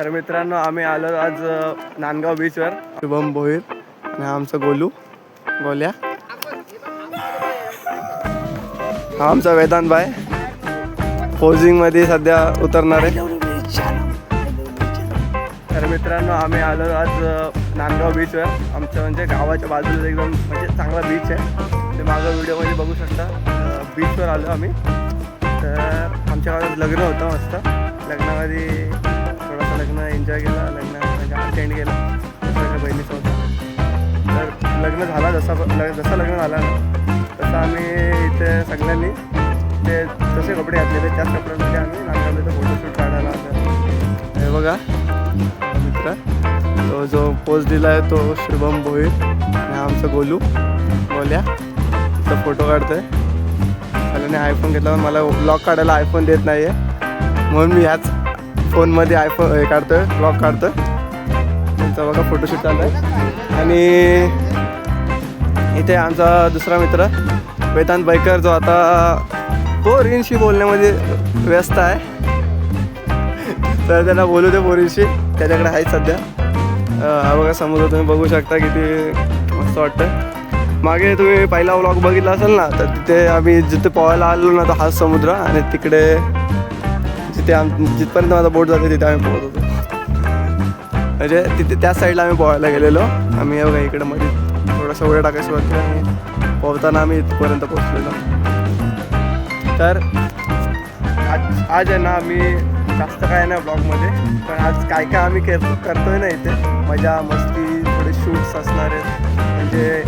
तर मित्रांनो आम्ही आलो आज नांदगाव बीचवर शुभम भोईर आणि आमचं गोलू. गोल्या. हा आमचा वेदांत बाय पोझिंगमध्ये सध्या उतरणार आहे. तर मित्रांनो आम्ही आलो आज नांदगाव बीचवर आमच्या म्हणजे गावाच्या बाजूला एकदम म्हणजे चांगला बीच आहे. ते मागं व्हिडिओमध्ये बघू शकता. बीचवर आलो आम्ही. तर आमच्या गावात लग्न होतं मस्त. लग्नामध्ये लग्न एन्जॉय केलं लग्न अटेंड केलं. सगळ्या बहिणीसोबत तर लग्न झाला जसा लग जसं लग्न झालं ना तसं आम्ही इथे सगळ्यांनी ते जसे कपडे घातलेले त्याच कपड्यांमध्ये आम्ही नांदगावला फोटोशूट काढायला हे बघा मित्र तो जो पोज दिला आहे तो शुभम भोईर आणि आमचा गोलू गोल्या तो फोटो काढतोय. त्याने आयफोन घेतला पण मला ब्लॉग काढायला आयफोन देत नाही आहे म्हणून मी ह्याच फोनमध्ये आयफोन हे काढतोय ब्लॉग काढतोय. त्यांचा बघा फोटोशूट चालू आहे आणि इथे आमचा दुसरा मित्र वेदांत बैकर जो आता पोरींशी बोलण्यामध्ये व्यस्त आहे. तर त्यांना बोलू दे पोरींशी त्याच्याकडे आहे सध्या. हा बघा समुद्र तुम्ही बघू शकता किती मस्त वाटतं मागे तुम्ही पहिला व्लॉग बघितला असेल ना तर तिथे आम्ही जिथे पोहायला आलो ना तो हा समुद्र आणि तिकडे जिथे आम जिथपर्यंत माझा बोट जाते तिथे आम्ही पोहत होतो. म्हणजे तिथे त्या साईडला आम्ही पोहायला गेलेलो. आम्ही बघा इकडे मध्ये थोडंसं उड्या टाकायला सुरुवात केली आणि पोहताना आम्ही इथपर्यंत पोहोचलेलो. तर आज आज आहे ना आम्ही जास्त काय नाही ब्लॉगमध्ये पण आज काय काय आम्ही कर करतोय ना इथे मजा मस्ती थोडे शूट्स असणार आहेत. म्हणजे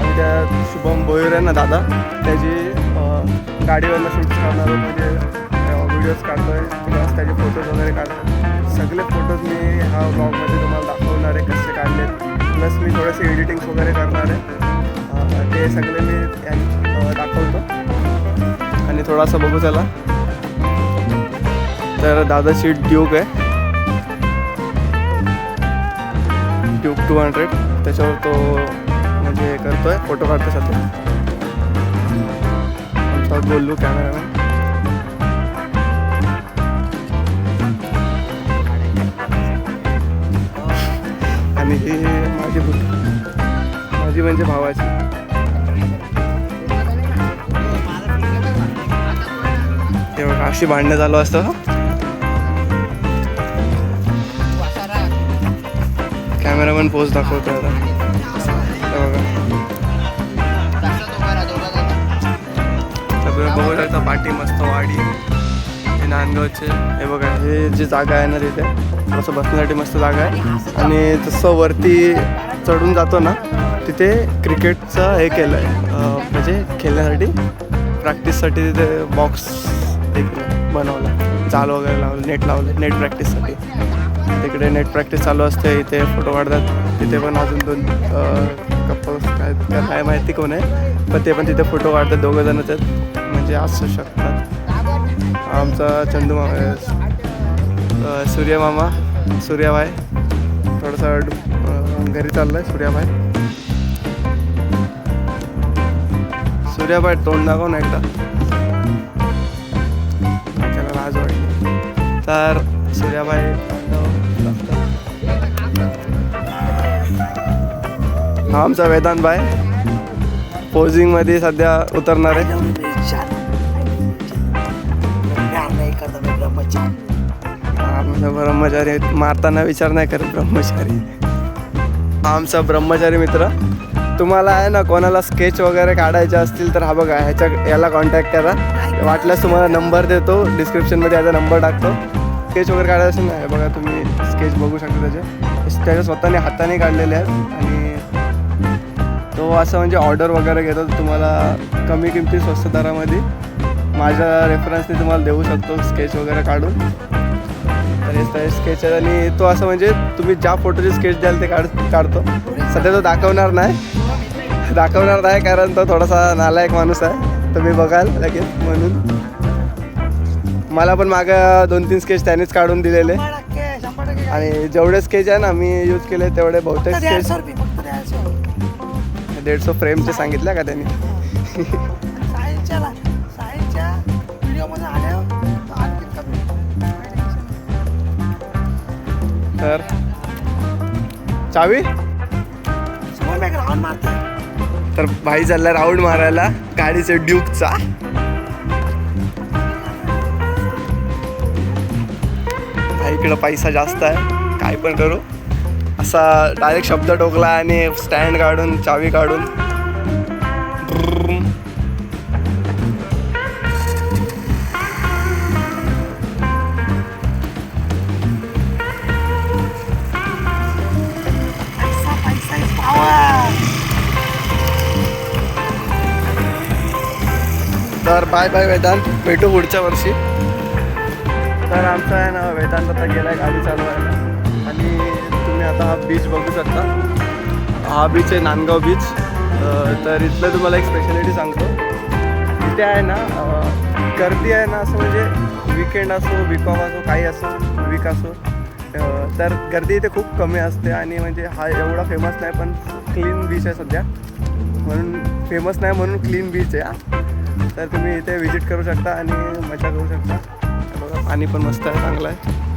आमच्या शुभम भोयर आहे ना दादा त्याची गाडीवरनं शूट्स करणार म्हणजे व्हिडिओज काढतोय प्लस त्याचे फोटोज वगैरे काढतोय. सगळे फोटोज मी ह्या ब्लॉगमध्ये तुम्हाला दाखवणार आहे कसे काढले प्लस मी थोडेसे एडिटिंग्स वगैरे करणार आहे. ते सगळे मी दाखवतो. आणि थोडासा बघू चला तर दादाची ड्यूक आहे. ड्यूक टू हंड्रेड त्याच्यावर तो म्हणजे हे करतोय फोटो काढतो सध्या आमचा बोललो कॅमेरामॅन भाजी म्हणजे भावाची. ते बघा अशी भांडणं चालू असतं कॅमेरामॅन पोच दाखवतो आता. हे बघा. सगळं बघू शकता पाठी मस्त वाडी. हे नांदगावचे. हे बघा हे जी जागा आहे ना तिथे थोडंसं बसण्यासाठी मस्त जागा आहे. आणि जसं वरती चढून जातो ना तिथे क्रिकेटचं हे केलं आहे म्हणजे खेळण्यासाठी प्रॅक्टिससाठी तिथे बॉक्स हे केलं बनवलं जाल वगैरे लावलं नेट लावलं नेट प्रॅक्टिससाठी. तिकडे नेट प्रॅक्टिस चालू असते इथे फोटो काढतात. तिथे पण अजून दोन कपल्स काय काय माहिती कोण आहे पण ते पण तिथे फोटो काढतात दोघं जण आहेत म्हणजे असू शकतात. आमचा चंदू मामा सूर्यमामा सूर्याबाई. थोडंसं घरी चाललं आहे सूर्याबाई. सूर्याबाई तोंड दाखव ना एकदा. त्याला लाज वाटली. तर सूर्याबाई हा आमचा वेदांत बाय. पोझिंगमध्ये सध्या उतरणार आहे. ब्रह्मचारी मारताना विचार नाही करत ब्रह्मचारी. हा आमचा ब्रह्मचारी मित्र. तुम्हाला आहे ना कोणाला स्केच वगैरे काढायचे असतील तर हा बघा ह्याच्या याला कॉन्टॅक्ट करा. वाटल्यास तुम्हाला नंबर देतो. डिस्क्रिप्शनमध्ये याचा नंबर टाकतो. स्केच वगैरे काढायचं असेल ना बघा तुम्ही स्केच बघू शकता त्याचे. त्याच्या स्वतःने हाताने काढलेले आहेत. आणि तो असं म्हणजे ऑर्डर वगैरे घेतो तुम्हाला कमी किमती स्वस्त दरामध्ये माझ्या रेफरन्सने तुम्हाला देऊ शकतो स्केच वगैरे काढून. तर स्केच आणि तो असं म्हणजे तुम्ही ज्या फोटोचे स्केच द्याल ते काढ काढतो. सध्या तो दाखवणार नाही. दाखवणार नाही कारण तो थोडासा नालायक माणूस आहे. तुम्ही बघाल लगेच म्हणून. मला पण मागं दोन तीन स्केच त्यानेच काढून दिलेले. आणि जेवढे स्केच आहे ना मी यूज केले तेवढे बहुतेक स्केच दीडशे फ्रेमचे सांगितल्या का त्यांनी? तर चावी? तर भाई चालला राऊंड मारायला गाडीचे ड्यूकचा. इकडं पैसा जास्त आहे काय पण करू. असा डायरेक्ट शब्द टोकला आणि स्टँड काढून चावी काढून. तर बाय बाय वेदांत भेटू पुढच्या वर्षी. तर आमचा आहे ना वेदांत आता गेलाय गाडी चालवायला आणि तुम्ही आता हा बीच बघू शकता. हा बीच आहे नांदगाव बीच तर इथलं तुम्हाला एक स्पेशालिटी सांगतो. इथे आहे ना गर्दी आहे ना असं म्हणजे विकेंड असो वीक असो काही असो वीक असो तर गर्दी इथे खूप कमी असते आणि म्हणजे हा एवढा फेमस नाही पण क्लीन बीच आहे सध्या. म्हणून फेमस नाही म्हणून क्लीन बीच आहे हा. तर तुम्ही इथे व्हिजिट करू शकता आणि मजा करू शकता. बघा पाणी पण मस्त आहे चांगलं आहे.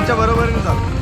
आमच्या बरोबरीने चाल